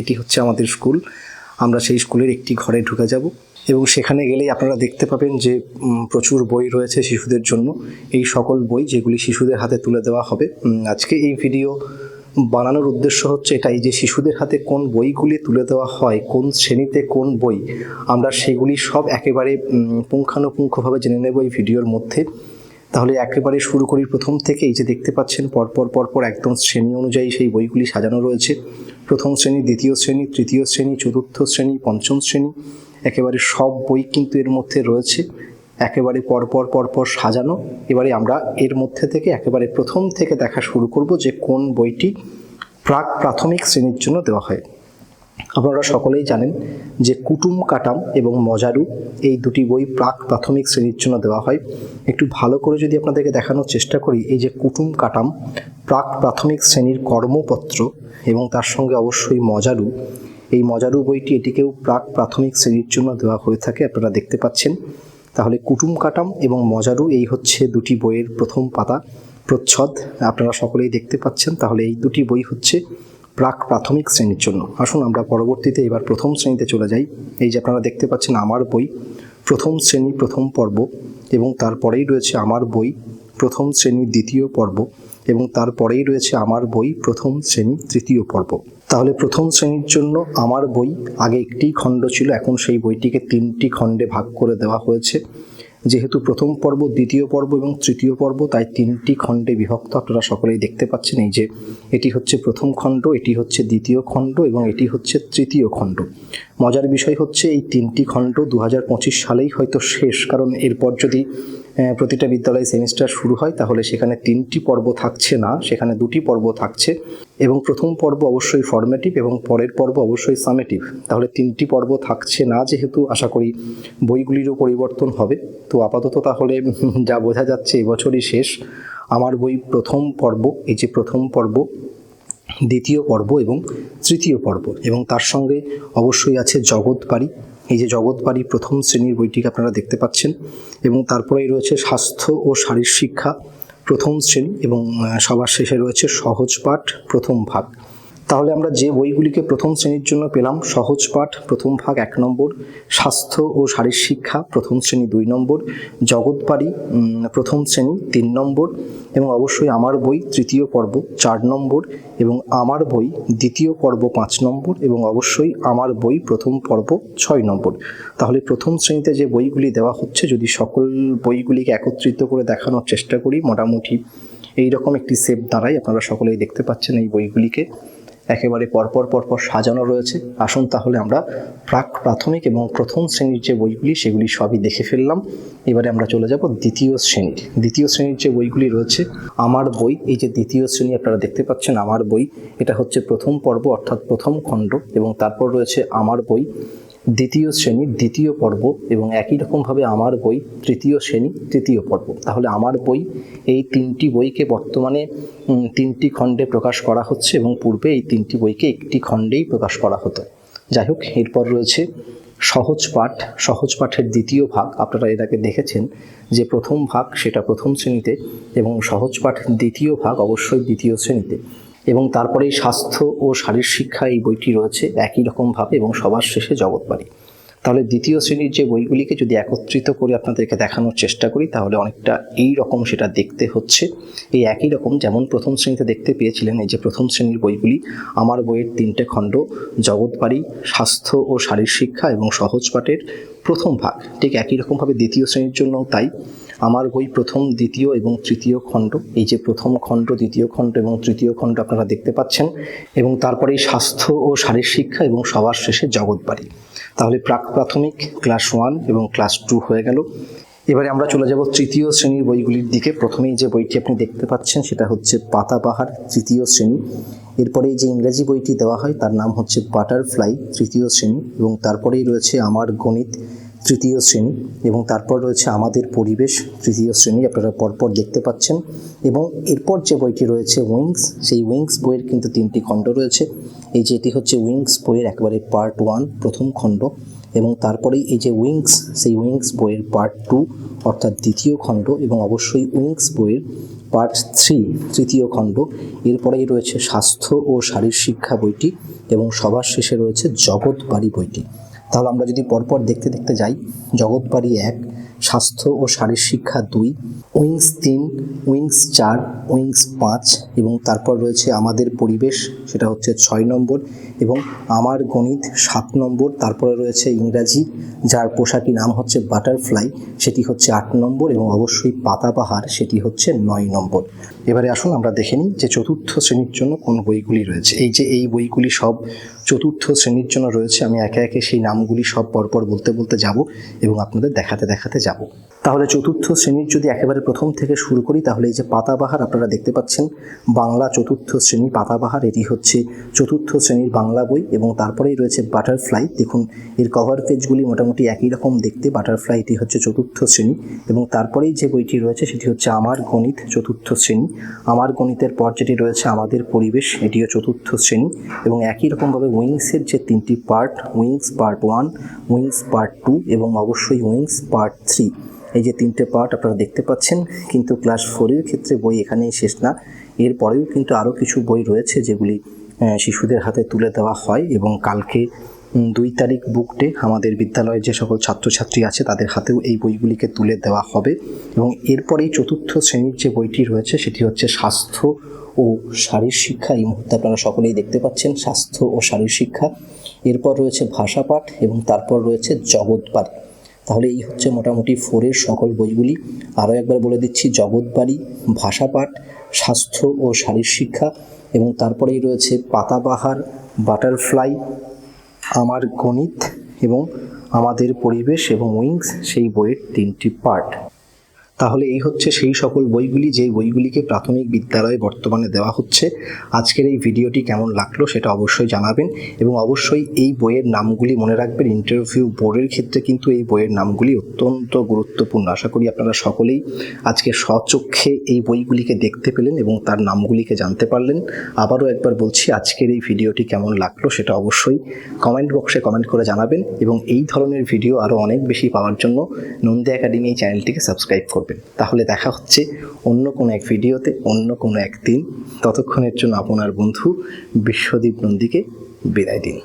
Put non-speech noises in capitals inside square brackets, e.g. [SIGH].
এটি হচ্ছে আমাদের স্কুল। আমরা সেই স্কুলের একটি ঘরে ঢুকে যাব এবং সেখানে গেলেই আপনারা দেখতে পাবেন যে প্রচুর বই রয়েছে শিশুদের জন্য। এই সকল বই যেগুলি শিশুদের হাতে তুলে দেওয়া হবে আজকে এই ভিডিও বানানোর উদ্দেশ্য হচ্ছে এটাই যে, শিশুদের হাতে কোন বইগুলি তুলে দেওয়া হয়, কোন শ্রেণীতে কোন বই, আমরা সেগুলি সব একেবারে পুঙ্খানুপুঙ্খভাবে জেনে নেব এই ভিডিওর মধ্যে। তাহলে একেবারে শুরু করি প্রথম থেকে এই যে দেখতে পাচ্ছেন পরপর পরপর একদম শ্রেণি অনুযায়ী সেই বইগুলি সাজানো রয়েছে। প্রথম শ্রেণি, দ্বিতীয় শ্রেণি, তৃতীয় শ্রেণি, চতুর্থ শ্রেণি, পঞ্চম শ্রেণি, একেবারে সব বই কিন্তু এর মধ্যে রয়েছে। একেবারে পরপর পরপর সাজানো। এবারে আমরা এর মধ্যে থেকে একেবারে প্রথম থেকে দেখা শুরু করব যে কোন বইটি প্রাক প্রাথমিক শ্রেণির জন্য দেওয়া হয়। আপনারা সকলেই জানেন যে কুটুম কাটাম এবং মজারু এই দুটি বই প্রাক প্রাথমিক শ্রেণির জন্য দেওয়া হয়। একটু ভালো করে যদি আপনাদেরকে দেখানোর চেষ্টা করি, এই যে কুটুম কাটাম প্রাক প্রাথমিক শ্রেণির কর্মপত্র এবং তার সঙ্গে অবশ্যই মজারু, এই মজারু বইটি এটিকেও প্রাক প্রাথমিক শ্রেণির জন্য দেওয়া হয়ে থাকে, আপনারা দেখতে পাচ্ছেন। তাহলে কুটুম কাটাম এবং মজারু এই হচ্ছে দুটি বইয়ের প্রথম পাতা প্রচ্ছদ, আপনারা সকলেই দেখতে পাচ্ছেন। তাহলে এই দুটি বই হচ্ছে প্রাক প্রাথমিক শ্রেণির জন্য। আসুন আমরা পরবর্তীতে এবার প্রথম শ্রেণীতে চলে যাই। এই যে আপনারা দেখতে পাচ্ছেন আমার বই, প্রথম শ্রেণি, প্রথম পর্ব এবং তারপরেই রয়েছে আমার বই, প্রথম শ্রেণি, দ্বিতীয় পর্ব এবং তারপরেই রয়েছে আমার বই, প্রথম শ্রেণি, তৃতীয় পর্ব। তাহলে প্রথম শ্রেণির জন্য আমার বই আগে একটি খণ্ড ছিল, এখন সেই বইটিকে তিনটি খণ্ডে ভাগ করে দেওয়া হয়েছে। যেহেতু প্রথম পর্ব, দ্বিতীয় পর্ব এবং তৃতীয় পর্ব, তাই তিনটি খণ্ডে বিভক্ত। আপনারা সকলেই দেখতে পাচ্ছেন এই যে এটি হচ্ছে প্রথম খণ্ড, এটি হচ্ছে দ্বিতীয় খণ্ড এবং এটি হচ্ছে তৃতীয় খণ্ড। মজার বিষয় হচ্ছে এই তিনটি খণ্ড দু হাজার পঁচিশ সালেই হয়তো শেষ, কারণ এরপর যদি প্রতিটা বিদ্যালয়ে সেমিস্টার শুরু হয়, তাহলে সেখানে তিনটি পর্ব থাকছে না, সেখানে দুটি পর্ব থাকছে। এবং প্রথম পর্ব অবশ্যই ফর্মেটিভ এবং পরের পর্ব অবশ্যই সামেটিভ তাহলে তিনটি পর্ব থাকছে না যেহেতু আশা করি বইগুলিরও পরিবর্তন হবে। তো আপাতত তাহলে [LAUGHS] যা বোঝা যাচ্ছে এবছরই শেষ। আমার বই প্রথম পর্ব, এই যে প্রথম পর্ব, দ্বিতীয় পর্ব এবং তৃতীয় পর্ব। এবং তার সঙ্গে অবশ্যই আছে জগৎ জগৎবাড়ি। এই যে জগৎবাড়ি প্রথম শ্রেণির বইটিকে আপনারা দেখতে পাচ্ছেন, এবং তারপরেই রয়েছে স্বাস্থ্য ও শারীর শিক্ষা প্রথম শ্রেণি এবং সবার শেষে রয়েছে সহজ পাঠ প্রথম ভাগ। তাহলে আমরা যে বইগুলিকে প্রথম শ্রেণির জন্য পেলাম সহজ পাঠ প্রথম ভাগ এক নম্বর স্বাস্থ্য ও শারীর শিক্ষা প্রথম শ্রেণি দুই নম্বর জগৎবাড়ি উম, প্রথম শ্রেণি তিন নম্বর এবং অবশ্যই আমার বই তৃতীয় পর্ব চার নম্বর এবং আমার বই দ্বিতীয় পর্ব পাঁচ নম্বর এবং অবশ্যই আমার বই প্রথম পর্ব ছয় নম্বর। তাহলে প্রথম শ্রেণীতে যে বইগুলি দেওয়া হচ্ছে যদি সকল বইগুলিকে একত্রিত করে দেখানোর চেষ্টা করি মোটামুটি এই রকম একটি সেপ দাঁড়ায় আপনারা সকলেই দেখতে পাচ্ছেন এই বইগুলিকে। একেবারে পরপর পরপর সাজানো রয়েছে। আসুন তাহলে আমরা প্রাক প্রাথমিক এবং প্রথম শ্রেণির যে বইগুলি, সেগুলি সবই দেখে ফেললাম। এবারে আমরা চলে যাব দ্বিতীয় শ্রেণির দ্বিতীয় শ্রেণির যে বইগুলি রয়েছে, আমার বই, এই যে দ্বিতীয় শ্রেণি আপনারা দেখতে পাচ্ছেন, আমার বই, এটা হচ্ছে প্রথম পর্ব, অর্থাৎ প্রথম খণ্ড, এবং তারপর রয়েছে আমার বই। দ্বিতীয় শ্রেণি, দ্বিতীয় পর্ব এবং একই রকমভাবে আমার বই তৃতীয় শ্রেণি, তৃতীয় পর্ব। তাহলে আমার বই এই তিনটি বইকে বর্তমানে তিনটি খণ্ডে প্রকাশ করা হচ্ছে এবং পূর্বে এই তিনটি বইকে একটি খণ্ডেই প্রকাশ করা হতো। যাই হোক, এরপর রয়েছে সহজ পাঠ। সহজ পাঠের দ্বিতীয় ভাগ, আপনারা আগে দেখেছেন যে প্রথম ভাগ সেটা প্রথম শ্রেণীতে এবং সহজ পাঠ দ্বিতীয় ভাগ অবশ্যই দ্বিতীয় শ্রেণীতে। এবং তারপরেই স্বাস্থ্য ও শারীর শিক্ষা এই বইটি রয়েছে একই রকমভাবে এবং সবার শেষে জগৎবাড়ি তাহলে দ্বিতীয় শ্রেণির যে বইগুলিকে যদি একত্রিত করে আপনাদেরকে দেখানোর চেষ্টা করি, তাহলে অনেকটা এই রকম সেটা দেখতে হচ্ছে। এই একই রকম যেমন প্রথম শ্রেণীতে দেখতে পেয়েছিলেন, এই যে প্রথম শ্রেণির বইগুলি, আমার বইয়ের তিনটে খণ্ড জগৎবাড়ি স্বাস্থ্য ও শারীর শিক্ষা এবং সহজ পাঠের প্রথম ভাগ। ঠিক একই রকমভাবে দ্বিতীয় শ্রেণির জন্য তাই। আমার বই প্রথম, দ্বিতীয় এবং তৃতীয় খণ্ড। এই যে প্রথম খণ্ড, দ্বিতীয় খণ্ড এবং তৃতীয় খণ্ড আপনারা দেখতে পাচ্ছেন এবং তারপরেই স্বাস্থ্য ও শারীর শিক্ষা এবং সবার শেষে জগৎবাড়ি তাহলে প্রাক প্রাথমিক, ক্লাস ওয়ান এবং ক্লাস টু হয়ে গেল। এবারে আমরা চলে যাব তৃতীয় শ্রেণির বইগুলির দিকে। প্রথমেই যে বইটি আপনি দেখতে পাচ্ছেন সেটা হচ্ছে পাতাবাহার তৃতীয় শ্রেণি। এরপরে যে ইংরেজি বইটি দেওয়া হয়, তার নাম হচ্ছে বাটারফ্লাই, তৃতীয় শ্রেণি এবং তারপরেই রয়েছে আমার গণিত তৃতীয় শ্রেণি এবং তারপর রয়েছে আমাদের পরিবেশ তৃতীয় শ্রেণি, আপনারা পরপর দেখতে পাচ্ছেন। এবং এরপর যে বইটি রয়েছে, উইংস, সেই উইংস বইয়ের কিন্তু তিনটি খণ্ড রয়েছে। এই যে এটি হচ্ছে উইংস বইয়ের একেবারে পার্ট ওয়ান, প্রথম খণ্ড। এবং তারপরেই এই যে উইংস, সেই উইংস বইয়ের পার্ট টু, অর্থাৎ দ্বিতীয় খণ্ড এবং অবশ্যই উইংস বইয়ের পার্ট থ্রি, তৃতীয় খণ্ড। এরপরেই রয়েছে স্বাস্থ্য ও শারীর শিক্ষা বইটি এবং সবার শেষে রয়েছে জগৎ বাড়ি বইটি। তাহলে আমরা যদি পরপর দেখতে দেখতে যাই, জগৎবাড়ি এক, স্বাস্থ্য ও শারীর শিক্ষা দুই, উইংস তিন, উইংস চার, উইংস পাঁচ এবং তারপর রয়েছে আমাদের পরিবেশ, সেটা হচ্ছে ছয় নম্বর এবং আমার গণিত সাত নম্বর, তারপরে রয়েছে ইংরাজি, যার পোশাকি নাম হচ্ছে বাটারফ্লাই, সেটি হচ্ছে আট নম্বর এবং অবশ্যই পাতাবাহার, সেটি হচ্ছে নয় নম্বর। এবারে আসুন আমরা দেখে নিই যে চতুর্থ শ্রেণির জন্য কোন বইগুলি রয়েছে। এই যে এই বইগুলি সব চতুর্থ শ্রেণির জন্য রয়েছে। আমি একে একে সেই নামগুলি সব পরপর বলতে বলতে যাব এবং আপনাদের দেখাতে দেখাতে যাব। তাহলে চতুর্থ শ্রেণির যদি একেবারে প্রথম থেকে শুরু করি, তাহলে এই যে পাতাবাহার আপনারা দেখতে পাচ্ছেন, বাংলা চতুর্থ শ্রেণি পাতাবাহার, এটি হচ্ছে চতুর্থ শ্রেণির বাংলা বই এবং তারপরেই রয়েছে বাটারফ্লাই। দেখুন, এর কভার পেজগুলি মোটামুটি একই রকম দেখতে, বাটারফ্লাই এটি হচ্ছে চতুর্থ শ্রেণি এবং তারপরেই যে বইটি রয়েছে, সেটি হচ্ছে আমার গণিত চতুর্থ শ্রেণি। আমার গণিতের পর যেটি রয়েছে, আমাদের পরিবেশ, এটিও চতুর্থ শ্রেণি এবং একই রকমভাবে উইংসের যে তিনটি part wings part one wings part two এবং অবশ্যই উইংস পার্ট থ্রি এই যে তিনটে পার্ট আপনারা দেখতে পাচ্ছেন, কিন্তু ক্লাস ফোরের ক্ষেত্রে বই এখানেই শেষ না। এরপরেও কিন্তু আরও কিছু বই রয়েছে যেগুলি শিশুদের হাতে তুলে দেওয়া হয় এবং কালকে দুই তারিখ বুক ডে আমাদের বিদ্যালয়ে যে সকল ছাত্রছাত্রী আছে তাদের হাতেও এই বইগুলিকে তুলে দেওয়া হবে। এবং এরপরেই চতুর্থ শ্রেণির যে বইটি রয়েছে সেটি হচ্ছে স্বাস্থ্য ও শারীর শিক্ষা। এই মুহূর্তে আপনারা সকলেই দেখতে পাচ্ছেন স্বাস্থ্য ও শারীর শিক্ষা। এরপর রয়েছে ভাষাপাঠ এবং তারপর রয়েছে জগৎবাড়ি তাহলে এই হচ্ছে মোটামুটি ফোরের সকল বইগুলি। আরও একবার বলে দিচ্ছি জগৎবাড়ি ভাষাপাঠ স্বাস্থ্য ও শারীর শিক্ষা এবং তারপরেই রয়েছে পাতাবাহার, বাটারফ্লাই, আমার গণিত এবং আমাদের পরিবেশ এবং উইংস, সেই বইয়ের তিনটি পার্ট। তাহলে এই হচ্ছে সেই সকল বইগুলি, যেই বইগুলিকে প্রাথমিক বিদ্যালয়ে বর্তমানে দেওয়া হচ্ছে। আজকের এই ভিডিওটি কেমন লাগল সেটা অবশ্যই জানাবেন এবং অবশ্যই এই বইয়ের নামগুলি মনে রাখবেন। ইন্টারভিউ বোর্ডের ক্ষেত্রে কিন্তু এই বইয়ের নামগুলি অত্যন্ত গুরুত্বপূর্ণ। আশা করি আপনারা সকলেই আজকে স্বচক্ষে এই বইগুলিকে দেখতে পেলেন এবং তার নামগুলিকে জানতে পারলেন। আবারও একবার বলছি, আজকের এই ভিডিওটি কেমন লাগল সেটা অবশ্যই কমেন্ট বক্সে কমেন্ট করে জানাবেন এবং এই ধরনের ভিডিও আরও অনেক বেশি পাওয়ার জন্য নন্দী একাডেমি চ্যানেলটিকে সাবস্ক্রাইব করবেন। তাহলে দেখা হচ্ছে অন্য কোনো এক ভিডিওতে, অন্য কোনো এক দিন ততক্ষণের জন্য আপনার বন্ধু বিশ্বদীপ নন্দীকে বিদায় দিন।